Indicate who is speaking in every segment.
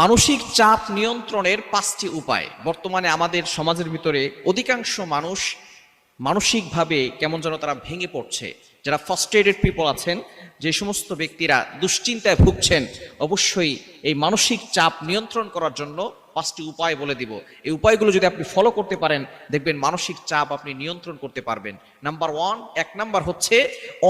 Speaker 1: মানসিক চাপ নিয়ন্ত্রণের পাঁচটি উপায়। বর্তমানে আমাদের সমাজের ভিতরে অধিকাংশ মানুষ মানসিকভাবে কেমন যেন তারা ভেঙে পড়ছে। যারা ফার্স্টেডেড পিপল আছেন, যে সমস্ত ব্যক্তিরা দুশ্চিন্তায় ভুগছেন, অবশ্যই এই মানসিক চাপ নিয়ন্ত্রণ করার জন্য পাঁচটি উপায় বলে দিব। এই উপায়গুলো যদি আপনি ফলো করতে পারেন, দেখবেন মানসিক চাপ আপনি নিয়ন্ত্রণ করতে পারবেন। নাম্বার ওয়ান এক নাম্বার হচ্ছে,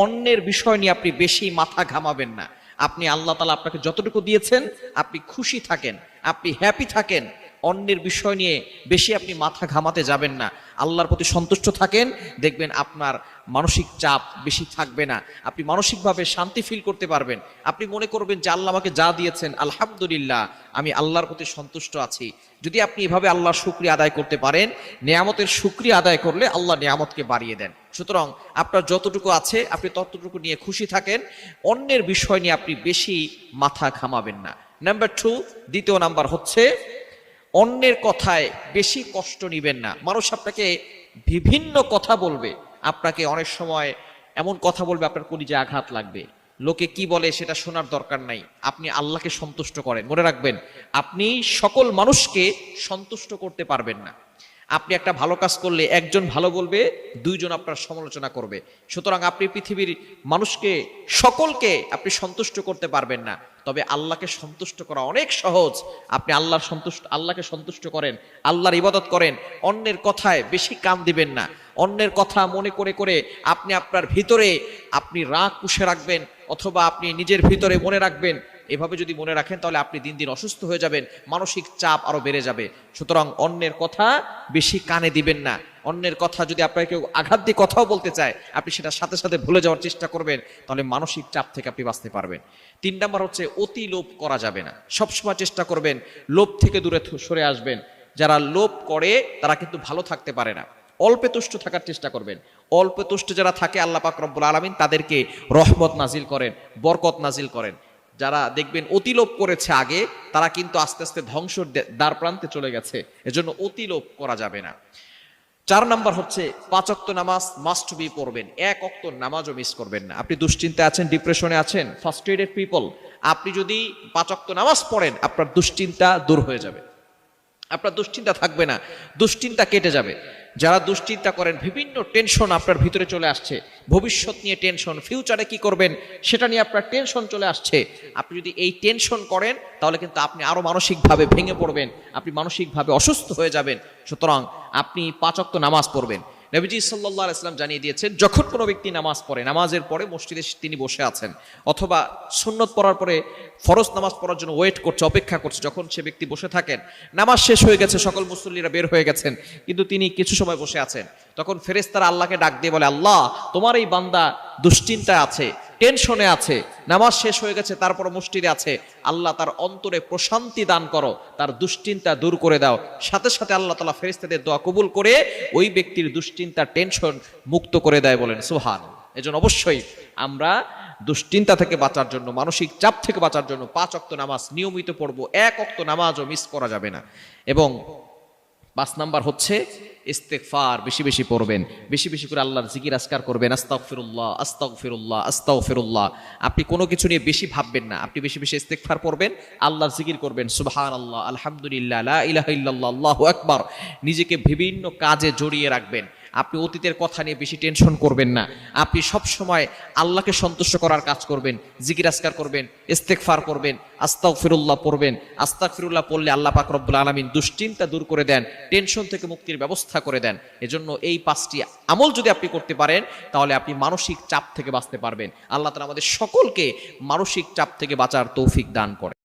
Speaker 1: অন্যের বিষয় নিয়ে আপনি বেশি মাথা ঘামাবেন না। আপনি আল্লাহ তালা আপনাকে যতটুকু দিয়েছেন আপনি খুশি থাকেন আপনি হ্যাপি থাকেন। অন্যের বিষয় নিয়ে বেশি আপনি মাথা ঘামাতে যাবেন না। আল্লাহর প্রতি সন্তুষ্ট থাকেন, দেখবেন আপনার মানসিক চাপ বেশি থাকবে না। আপনি মানসিকভাবে শান্তি ফিল করতে পারবেন। আপনি মনে করবেন যে আল্লাহ আমাকে যা দিয়েছেন, আলহামদুলিল্লাহ, আমি আল্লাহর প্রতি সন্তুষ্ট আছি। যদি আপনি এভাবে আল্লাহর শুক্রিয়া আদায় করতে পারেন, নিয়ামতের শুক্রিয়া আদায় করলে আল্লাহ নিয়ামতকে বাড়িয়ে দেন। সুতরাং আপনার যতটুকু আছে, আপনি ততটুকু নিয়ে খুশি থাকেন। অন্যের বিষয় নিয়ে আপনি বেশি মাথা ঘামাবেন না। নাম্বার টু দ্বিতীয় নাম্বার হচ্ছে অন্যের কথায় বেশি কষ্ট নিবেন না। মানুষ আপনাকে বিভিন্ন কথা বলবে। আপনাকে অনেক সময় এমন কথা বলবে, আপনার কলিজে আঘাত লাগবে। লোকে কি বলে সেটা শোনার দরকার নাই। আপনি আল্লাহকে সন্তুষ্ট করেন। মনে রাখবেন, আপনি সকল মানুষকে সন্তুষ্ট করতে পারবেন না। আপনি একটা ভালো কাজ করলে একজন ভালো বলবে, দুইজন আপনার সমালোচনা করবে। সুতরাং আপনি পৃথিবীর মানুষকে, সকলকে আপনি সন্তুষ্ট করতে পারবেন না। তবে আল্লাহকে সন্তুষ্ট করা অনেক সহজ। আপনি আল্লাহর সন্তুষ্ট, আল্লাহকে সন্তুষ্ট করেন, আল্লাহর ইবাদত করেন, অন্যের কথায় বেশি কান দিবেন না। অন্যের কথা মনে করে করে আপনি আপনার ভিতরে, আপনি রাগ পুষে রাখবেন, অথবা আপনি নিজের ভিতরে মনে রাখবেন এভাবে যদি মনে রাখেন, তাহলে আপনি দিন দিন অসুস্থ হয়ে যাবেন, মানসিক চাপ আরও বেড়ে যাবে। সুতরাং অন্যের কথা বেশি কানে দিবেন না। অন্যের কথা যদি আপনাকে কেউ আঘাত দিয়ে কথাও বলতে চায়, আপনি সেটা সাথে সাথে ভুলে যাওয়ার চেষ্টা করবেন, তাহলে মানসিক চাপ থেকে আপনি বাঁচতে পারবেন। তিন নাম্বার হচ্ছে, অতি লোভ করা যাবে না। সবসময় চেষ্টা করবেন, লোভ থেকে দূরে সরে আসবেন। যারা লোভ করে, তারা কিন্তু ভালো থাকতে পারে না। অল্পে তুষ্ট থাকার চেষ্টা করবেন। অল্পে তুষ্ট যারা থাকে, আল্লাহ পাক রব্বুল আলমিন তাদেরকে রহমত নাজিল করেন, বরকত নাজিল করেন। যারা দেখবেন অতিলোপ করেছে আগে, তারা কিন্তু আস্তে আস্তে ধ্বংসর দ্বার প্রান্তে চলে গেছে। এজন্য অতিলোপ করা যাবে না। চার নাম্বার হচ্ছে, পাঁচ অক্ত নামাজ মাস্ট বি পড়বেন। এক অক্ত নামাজও মিস করবেন না। আপনি দুশ্চিন্তায় আছেন ডিপ্রেশনে আছেন ফার্স্ট পিপল আপনি যদি পাঁচ অক্ত নামাজ পড়েন, আপনার দুশ্চিন্তা দূর হয়ে যাবে। আপনার দুশ্চিন্তা থাকবে না, দুশ্চিন্তা কেটে যাবে। যারা দুশ্চিন্তা করেন, বিভিন্ন টেনশন আপনার ভিতরে চলে আসছে। ভবিষ্যৎ নিয়ে টেনশন ফিউচারে কি করবেন, সেটা নিয়ে আপনার টেনশন চলে আসছে। আপনি যদি এই টেনশন করেন, তাহলে কিন্তু আপনি আরও মানসিকভাবে ভেঙে পড়বেন, আপনি মানসিকভাবে অসুস্থ হয়ে যাবেন। সুতরাং আপনি পাঁচক্ত নামাজ পড়বেন। নবীজি সাল্লাহ ইসলাম জানিয়ে দিয়েছেন, যখন কোনো ব্যক্তি নামাজ পড়ে, নামাজের পরে মসজিদে তিনি বসে আছেন, অথবা সুন্নত পড়ার পরে ফরজ নামাজ পড়ার জন্য ওয়েট করছে, অপেক্ষা করছে, যখন সে ব্যক্তি বসে থাকেন, নামাজ শেষ হয়ে গেছে, সকল মুসল্লিরা বের হয়ে গেছেন, কিন্তু তিনি কিছু সময় বসে আছেন। তখন ফেরেস্তারা আল্লাহকে ডাক দিয়ে বলে, আল্লাহ, তোমার এই বান্দা দুশ্চিন্তায় আছে টেনশনে আছে, নামাজ শেষ হয়ে গেছে, তারপর মসজিদে আছে। আল্লাহ তার অন্তরে প্রশান্তি দান করো, তার দুশ্চিন্তা দূর করে দাও। সাথে সাথে আল্লাহ তালা ফেরিস্তাদের দোয়া কবুল করে ওই ব্যক্তির দুশ্চিন্তা, টেনশন মুক্ত করে দেয় বলেন সুহান এজন্য অবশ্যই আমরা দুশ্চিন্তা থেকে বাঁচার জন্য, মানসিক চাপ থেকে বাঁচার জন্য পাঁচ অক্ত নামাজ, নিয়মিত পড়ব, এক অক্ত নামাজও মিস করা যাবে না। এবং পাঁচ নাম্বার হচ্ছে ইস্তেকফার বেশি বেশি পড়বেন। বেশি বেশি করে আল্লাহর জিকির আসকার করবেন। আস্তাও ফিরুল্লাহ আস্তাও ফিরুল্লাহ আস্তাও ফিরুল্লাহ আপনি কোনো কিছু নিয়ে বেশি ভাববেন না। আপনি বেশি বেশি ইস্তেকফার পড়বেন, আল্লাহর জিকির করবেন। সুবহান আল্লাহ আলহামদুলিল্লাহ আল্লাহ আকবার। নিজেকে বিভিন্ন কাজে জড়িয়ে রাখবেন। আপনি অতীতের কথা নিয়ে বেশি টেনশন করবেন না। আপনি সব সময় আল্লাহকে সন্তুষ্ট করার কাজ করবেন, জিকির আসকার করবেন ইস্তেকফার করবেন আস্তাক ফিরুল্লাহ পড়বেন। আস্তাক ফিরুল্লাহ পড়লে আল্লাহ পাক রব্বুল আলমিন দুশ্চিন্তা দূর করে দেন টেনশন থেকে মুক্তির ব্যবস্থা করে দেন। এজন্য এই পাঁচটি আমল যদি আপনি করতে পারেন, তাহলে আপনি মানসিক চাপ থেকে বাঁচতে পারবেন। আল্লাহ তালা আমাদের সকলকে মানসিক চাপ থেকে বাঁচার তৌফিক দান করে